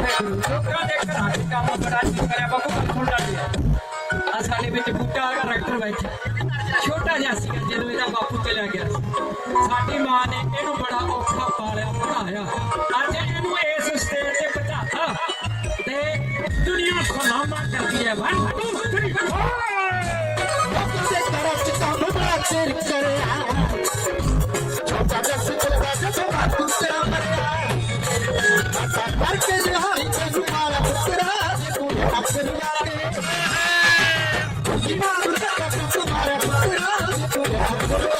ਲੋਕਾਂ ਦੇ ਘਰਾਂ 'ਚ ਕੰਮ ਬੜਾ ਚਿਰ ਬਾਬੂ ਕੰਖੋਂ ਡਾਲਿਆ ਆ ਸਾਡੇ ਵਿੱਚ ਬੂਟਾ ਕਰੈਕਟਰ ਵਿੱਚ। ਛੋਟਾ ਜਿਹਾ ਸੀ ਜਦੋਂ ਇਹਦਾ ਬਾਪੂ ਚਲਾ ਗਿਆ ਸੀ। ਸਾਡੀ ਮਾਂ ਨੇ ਇਹਨੂੰ ਬੜਾ ਔਖਾ ਪਾਲਿਆ ਪੜਾਇਆ ਅੱਜ ਇਹਨੂੰ ਇਸ ਸਟੇਜ ਤੇ ਪਹੁੰਚਾਤਾ ਤੇ ਦੁਨੀਆ ਸਲਾਮਾ ਕਰਦੀ ਹੈ। ਵਨ ਟੂ ਥ੍ਰੀ ਫੋਰ ਲੋਕਾਂ ਦੇ ਘਰਾਂ 'ਚ ਕੰਮ ਬੜਾ ਚਿਰ together.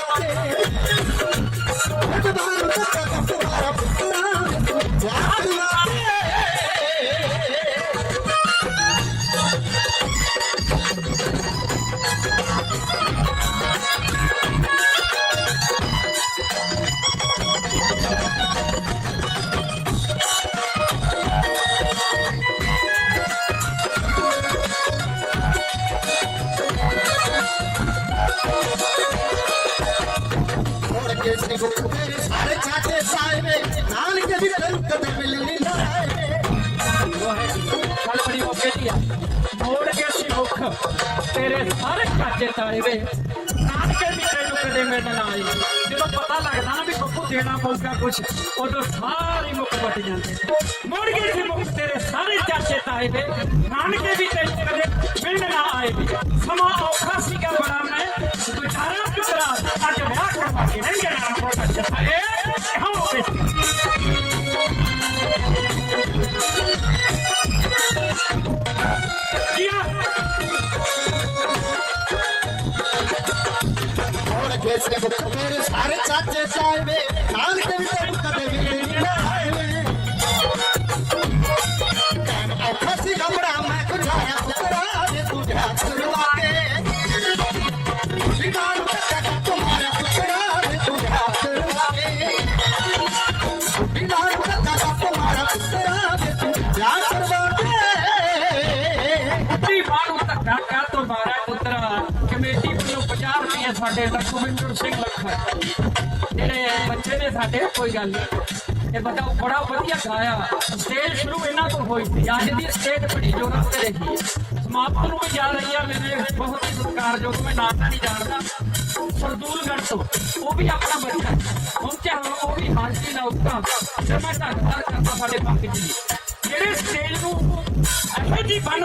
सारे जाते सारे छाते साए ना आए समा औखा सी का बड़ा मैं बेचारा टुकड़ा आज ब्याह करवा के नहीं जाना చేసే పేరు సారే చాచే సాయిబే నాలుగు తెలిసే ਸਾਡੇ ਲਖਵਿੰਦਰ ਸਿੰਘ ਲੱਖਾ। ਜਿਹੜੇ ਬੱਚੇ ਨੇ ਸਾਡੇ ਕੋਈ ਗੱਲ ਨਹੀਂ। ਇਹ ਬਤਾ ਬੜਾ ਵਧੀਆ ਗਾਇਆ। ਸਟੇਜ ਸ਼ੁਰੂ ਇਹਨਾਂ ਤੋਂ ਹੋਈ ਸੀ। ਅੱਜ ਦੀ ਸਟੇਜ ਬੜੀ ਜੋਰਾਂ ਤੇ ਰਹੀ ਹੈ। ਸਮਾਪਤ ਨੂੰ ਵੀ ਜਾ ਰਹੀ ਆ ਮੇਰੇ ਬਹੁਤ ਹੀ ਸਤਿਕਾਰਯੋਗ ਮੈਂ ਨਾਮ ਨਹੀਂ ਜਾਣਦਾ। ਸਰਦੂਲਗੜ੍ਹ ਤੋਂ। ਉਹ ਵੀ ਆਪਣਾ ਬੱਚਾ ਪਹੁੰਚਿਆ ਹੋਇਆ, ਉਹ ਵੀ ਹਾਜ਼ਰੀ ਨਾਲ ਉੱਤਾ ਤੇ ਮੈਂ ਧੰਨਵਾਦ ਕਰਦਾ ਸਾਡੇ ਪੰਕਜ ਜੀ ਜਿਹੜੇ ਸਟੇਜ ਨੂੰ ਇਹੋ ਜਿਹੀ ਬਣ